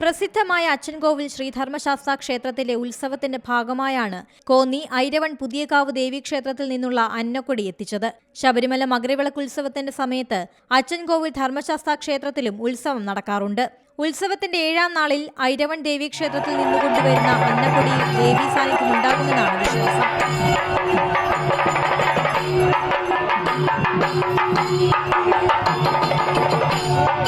പ്രസിദ്ധമായ അച്ഛൻകോവിൽ ശ്രീധർമ്മശാസ്ത്ര ക്ഷേത്രത്തിലെ ഉത്സവത്തിന്റെ ഭാഗമായാണ് കോന്നി ഐരവൺ പുതിയകാവ് ദേവീക്ഷേത്രത്തിൽ നിന്നുള്ള അന്നക്കൊടി എത്തിച്ചത്. ശബരിമല മകരവിളക്ക് ഉത്സവത്തിന്റെ സമയത്ത് അച്ചൻകോവിൽ ധർമ്മശാസ്ത്ര ക്ഷേത്രത്തിലും ഉത്സവം നടക്കാറുണ്ട്. ഉത്സവത്തിന്റെ ഏഴാം നാളിൽ ഐരവൺ ദേവീക്ഷേത്രത്തിൽ നിന്ന് കൊണ്ടുവരുന്ന അന്നക്കൊടി ദേവീ സാന്നിധ്യം ഉണ്ടാകുമെന്നാണ് വിശ്വാസം.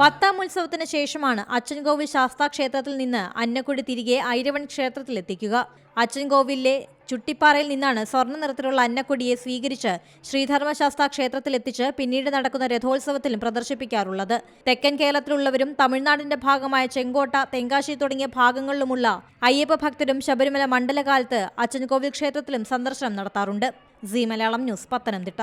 പത്താം ഉത്സവത്തിന് ശേഷമാണ് അച്ചൻകോവിൽ ശാസ്താ ക്ഷേത്രത്തിൽ നിന്ന് അന്നക്കുടി തിരികെ ഐരവൺ ക്ഷേത്രത്തിലെത്തിക്കുക. അച്ചൻകോവിലെ ചുട്ടിപ്പാറയിൽ നിന്നാണ് സ്വർണ നിറത്തിലുള്ള അന്നക്കൊടിയെ സ്വീകരിച്ച് ശ്രീധർമ്മശാസ്ത്ര ക്ഷേത്രത്തിലെത്തിച്ച് പിന്നീട് നടക്കുന്ന രഥോത്സവത്തിലും പ്രദർശിപ്പിക്കാറുള്ളത്. തെക്കൻ കേരളത്തിലുള്ളവരും തമിഴ്നാടിന്റെ ഭാഗമായ ചെങ്കോട്ട തെങ്കാശി തുടങ്ങിയ ഭാഗങ്ങളിലുമുള്ള അയ്യപ്പ ഭക്തരും ശബരിമല മണ്ഡലകാലത്ത് അച്ചൻകോവിൽ ക്ഷേത്രത്തിലും സന്ദർശനം നടത്താറുണ്ട്. Zee Malayalam news Pathanamthitta.